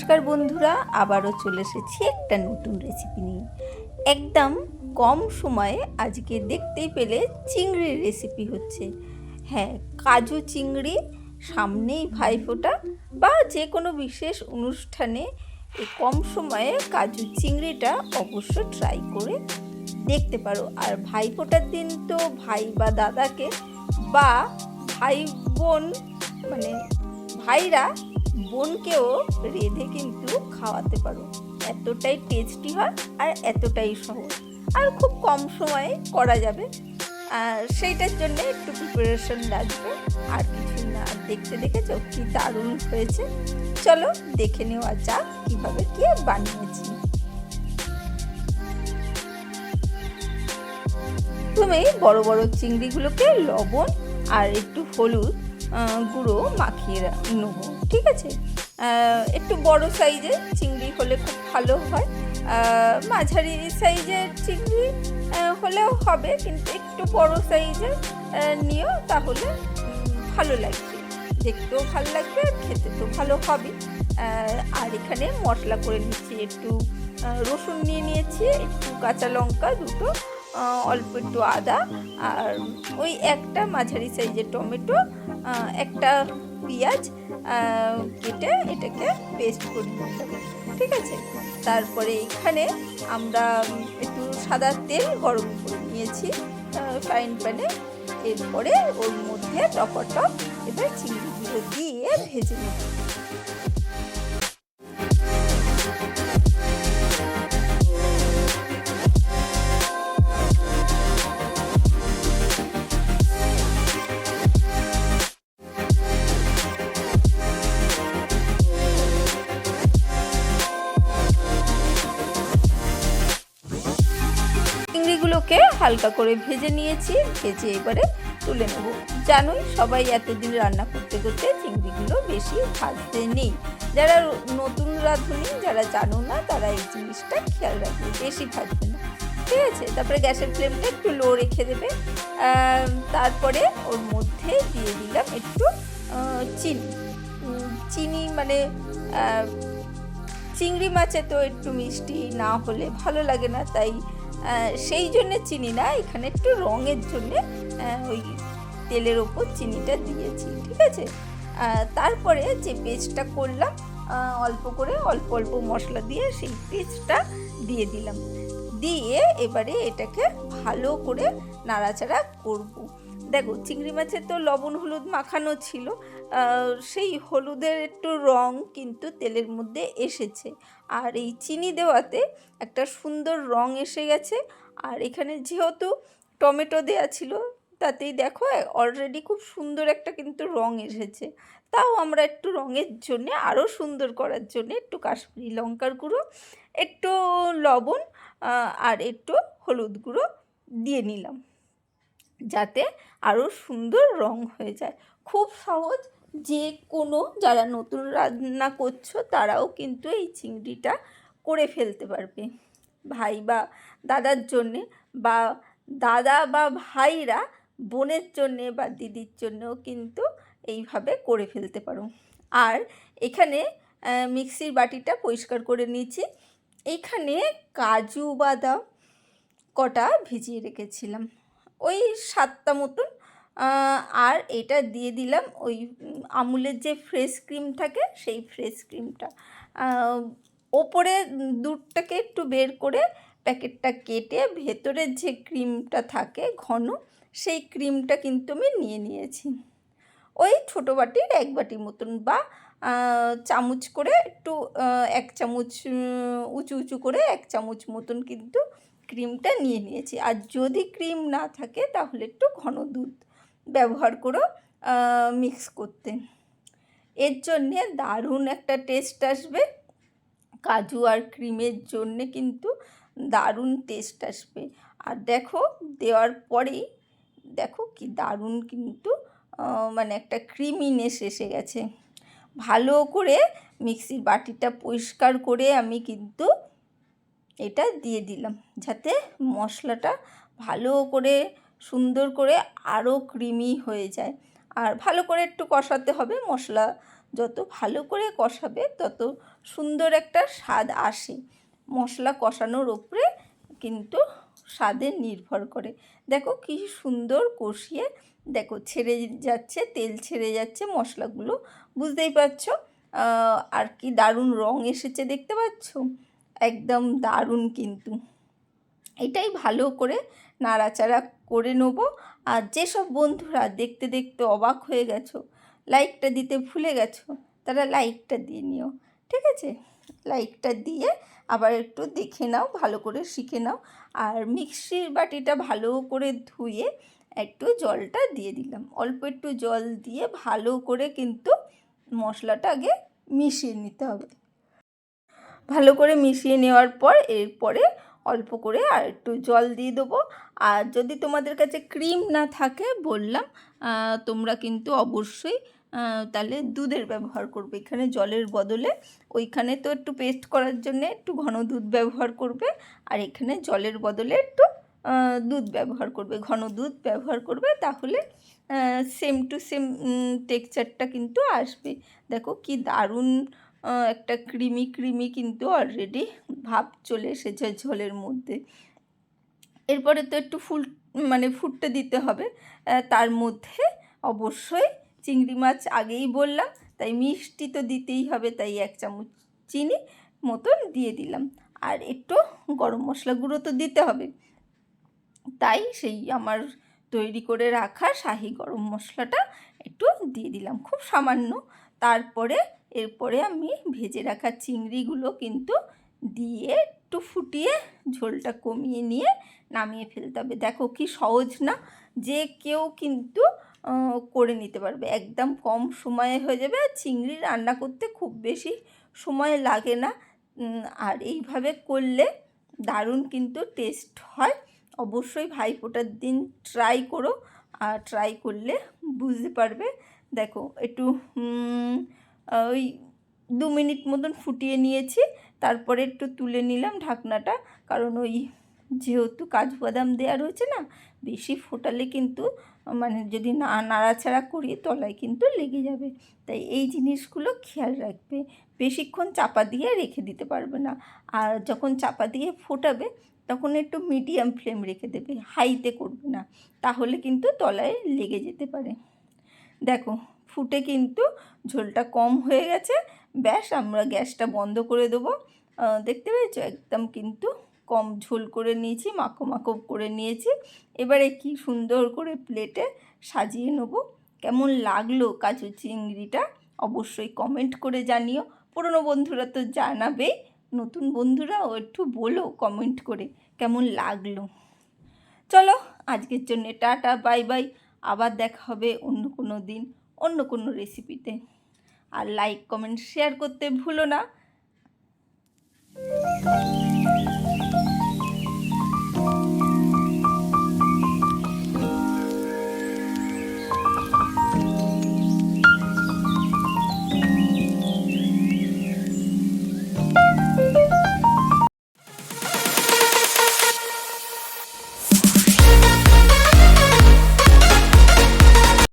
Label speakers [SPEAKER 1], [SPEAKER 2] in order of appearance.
[SPEAKER 1] নমস্কার বন্ধুরা, আবারও চলে এসেছি একটা নতুন রেসিপি নিয়ে। একদম কম সময়ে আজকে দেখতেই পেলে চিংড়ির রেসিপি হচ্ছে। হ্যাঁ কাজু চিংড়ি, সামনেই ভাইফোঁটা বা যে কোনো বিশেষ অনুষ্ঠানে কম সময়ে কাজু চিংড়িটা অবশ্য ট্রাই করে দেখতে পারো। আর ভাইফোঁটার দিন তো ভাই বা দাদাকে বা ভাই বোন মানে ভাইরা বোনকেও রেঁধে কিন্তু খাওয়াতে পারো। এতটাই টেস্টি হয় আর এতটাই সহজ। আর খুব কম সময়ে করা যাবে। আর সেইটার জন্য একটু প্রিপারেশন লাগবে। আর কিছু না। আর দেখতে দেখেছ কি দারুণ হয়েছে? চলো দেখে নেওয়া যাক কীভাবে কি বানিয়েছি। তুমি বড় বড় চিংড়িগুলোকে লবণ আর একটু হলুদ গুঁড়ো মাখিয়ে নেব। ঠিক আছে? একটু বড় সাইজের চিংড়ি হলে খুব ভালো হয়। মাঝারি সাইজের চিংড়ি হলেও হবে, কিন্তু একটু বড় সাইজের নিও, তাহলে ভালো লাগবে। দেখতেও ভালো লাগবে, আর খেতে তো ভালো হবে আর এখানে মশলা করে নিচ্ছি, একটু রসুন নিয়ে নিয়েছি, একটু কাঁচা লঙ্কা দুটো অল্প একটু আদা আর ওই একটা মাঝারি সাইজের টমেটো একটা পেঁয়াজ কেটে এটাকে পেস্ট করে নিতে ঠিক আছে? তারপরে এখানে আমরা একটু সাদা তেল গরম করে নিয়েছি ফ্রাইং প্যানে এরপরে ওর মধ্যে টপটপ এবার চিংড়িগুলো দিয়ে ভেজে নেব। চিংড়িগুলোকে হালকা করে ভেজে নিয়েছি, ভেজে এবারে তুলে নেব। জানোই সবাই এতদিন রান্না করতে করতে চিংড়িগুলো বেশি ভাজতে নেই। যারা নতুন রাঁধুনি, যারা জানো না, তারা এই জিনিসটা খেয়াল রাখবে, বেশি ভাজবে না। ঠিক আছে? তারপরে গ্যাসের ফ্লেমটা একটু লো রেখে দেবে। তারপরে ওর মধ্যে দিয়ে দিলাম একটু চিনি। চিনি মানে চিংড়ি মাছে তো একটু মিষ্টি না হলে ভালো লাগে না, তাই সেই জন্যে চিনি না, এখানে একটু রঙের জন্যে ওই তেলের ওপর চিনিটা দিয়েছি, ঠিক আছে? তারপরে যে পেস্টটা করলাম অল্প করে, অল্প অল্প মশলা দিয়ে সেই পেস্টটা দিয়ে দিলাম। দিয়ে এবারে এটাকে ভালো করে নাড়াচাড়া করব। দেখো, চিংড়ি মাছের তো লবণ, হলুদ মাখানো ছিল। সেই হলুদের একটু রং কিন্তু তেলের মধ্যে এসেছে। আর এই চিনি দেওয়াতে একটা সুন্দর রং এসে গেছে। আর এখানে যেহেতু টমেটো দেওয়া ছিল, তাতেই দেখো অলরেডি খুব সুন্দর একটা কিন্তু রং এসেছে। তাও আমরা একটু রঙের জন্যে আরও সুন্দর করার জন্য একটু কাশ্মীরি লঙ্কার গুঁড়ো, একটু লবণ আর একটু হলুদ গুঁড়ো দিয়ে নিলাম। যাতে আরও সুন্দর রং হয়ে যায়। খুব সহজ যে কোনো যারা নতুন রান্না করছ, তারাও কিন্তু এই চিংড়িটা করে ফেলতে পারবে। ভাই বা দাদার জন্যে বা দাদা বা ভাইরা বোনের জন্যে বা দিদির জন্যেও কিন্তু এইভাবে করে ফেলতে পারো। আর এখানে মিক্সির বাটিটা পরিষ্কার করে নিয়েছি। এইখানে কাজু বাদাম কটা ভিজিয়ে রেখেছিলাম। ওই সাতটা মতন আর এটা দিয়ে দিলাম ওই আমুলের যে ফ্রেশ ক্রিম থাকে সেই ফ্রেশ ক্রিমটা ওপরে দুধটাকে একটু বের করে প্যাকেটটা কেটে ভেতরের যে ক্রিমটা থাকে ঘন, সেই ক্রিমটা কিন্তু আমি নিয়ে নিয়েছি। ওই ছোটো বাটির এক বাটি মতন বা চামচ করে একটু এক চামচ উঁচু উঁচু করে এক চামচ মতন কিন্তু ক্রিমটা নিয়ে নিয়েছি। আর যদি ক্রিম না থাকে তাহলে একটু ঘন দুধ ব্যবহার করো মিক্স করতে। এর জন্যে দারুণ একটা টেস্ট আসবে। কাজু আর ক্রিমের জন্যে কিন্তু দারুণ টেস্ট আসবে। আর দেখো, দেওয়ার পরেই দেখো কি দারুণ কিন্তু মানে একটা ক্রিমিনেস এসে গেছে। ভালো করে মিক্সির বাটিটা পরিষ্কার করে আমি কিন্তু এটা দিয়ে দিলাম যাতে মশলাটা ভালো করে, সুন্দর করে আরও ক্রিমি হয়ে যায়। আর ভালো করে একটু কষাতে হবে, মশলা যত ভালো করে কষাবে তত সুন্দর একটা স্বাদ আসে। মশলা কষানোর ওপরে কিন্তু স্বাদে নির্ভর করে। দেখো কি সুন্দর কষিয়ে, দেখো ছেড়ে যাচ্ছে, তেল ছেড়ে যাচ্ছে মশলাগুলো, বুঝতেই পারছ? আর কি দারুণ রং এসেছে দেখতে পাচ্ছ? একদম দারুণ কিন্তু। এটাই ভালো করে নাড়াচাড়া করে নেব। আর যেসব বন্ধুরা দেখতে দেখতে অবাক হয়ে গেছো, লাইকটা দিতে ভুলে গেছো, তারা লাইকটা দিয়ে নিও, ঠিক আছে? লাইকটা দিয়ে আবার একটু দেখে নাও, ভালো করে শিখে নাও। আর মিক্সির বাটিটা ভালো করে ধুয়ে একটু জলটা দিয়ে দিলাম। অল্প একটু জল দিয়ে ভালো করে কিন্তু মশলাটা আগে মিশিয়ে নিতে হবে। ভালো করে মিশিয়ে নেওয়ার পর এরপরে অল্প করে আর একটু জল দিয়ে দেবো। আর যদি তোমাদের কাছে ক্রিম না থাকে বললাম তোমরা কিন্তু অবশ্যই তাহলে দুধের ব্যবহার করবে। এখানে জলের বদলে ওইখানে তো একটু পেস্ট করার জন্য একটু ঘন দুধ ব্যবহার করবে, আর এখানে জলের বদলে একটু দুধ ব্যবহার করবে। ঘন দুধ ব্যবহার করবে, তাহলে সেম টু সেম টেক্সচারটা কিন্তু আসবে। দেখো কি দারুণ একটা ক্রিমি ক্রিমি কিন্তু অলরেডি ভাব চলে এসেছে ঝোলের মধ্যে। এরপরে তো একটু ফুল মানে ফুটতে দিতে হবে। তার মধ্যে অবশ্যই চিংড়ি মাছ আগেই বললাম, তাই মিষ্টি তো দিতেই হবে, তাই এক চামচ চিনি মতন দিয়ে দিলাম। আর একটু গরম মশলা গুঁড়ো তো দিতে হবে। তাই সেই আমার তৈরি করে রাখা শাহি গরম মশলাটা একটু দিয়ে দিলাম। খুব সামান্য। তারপরে এরপরে আমি ভেজে রাখা চিংড়িগুলো কিন্তু দিয়ে একটু ফুটিয়ে ঝোলটা কমিয়ে নিয়ে নামিয়ে ফেলতে হবে। দেখো কি সহজ না? যে কেউ কিন্তু করে নিতে পারবে। একদম কম সময়ে হয়ে যাবে আর চিংড়ি রান্না করতে খুব বেশি সময় লাগে না। আর এইভাবে করলে দারুণ কিন্তু টেস্ট হয়। অবশ্যই ভাইফোঁটার দিন ট্রাই করো। আর ট্রাই করলে বুঝতে পারবে। দেখো একটু ওই দু মিনিট মতন ফুটিয়ে নিয়েছি, তারপরে একটু তুলে নিলাম ঢাকনাটা, কারণ ওই যেহেতু কাজু বাদাম দেওয়া রয়েছে না, বেশি ফোটালে কিন্তু মানে যদি না নাড়াচাড়া করি, তলায় কিন্তু লেগে যাবে। তাই এই জিনিসগুলো খেয়াল রাখবে। বেশিক্ষণ চাপা দিয়ে রেখে দিতে পারবে না। আর যখন চাপা দিয়ে ফোটাবে, তখন একটু মিডিয়াম ফ্লেম রেখে দেবে, হাইতে করবে না, তাহলে কিন্তু তলায় লেগে যেতে পারে। দেখো ফুটে কিন্তু ঝোলটা কম হয়ে গেছে। ব্যাস, আমরা গ্যাসটা বন্ধ করে দেবো। দেখতে পেয়েছ? একদম কিন্তু কম ঝোল করে নিয়েছি, মাখো মাখো করে নিয়েছি। এবারে কি সুন্দর করে প্লেটে সাজিয়ে নেব। কেমন লাগল কাজু চিংড়িটা? অবশ্যই কমেন্ট করে জানিও। পুরনো বন্ধুরা তো জানাবেই, নতুন বন্ধুরাও একটু বলো কমেন্ট করে কেমন লাগল। চলো, আজকের জন্য টাটা, বাই বাই। আবার দেখা হবে অন্য কোনো দিন। অন্য কোনো রেসিপিতে আর লাইক কমেন্ট শেয়ার করতে ভুলো না।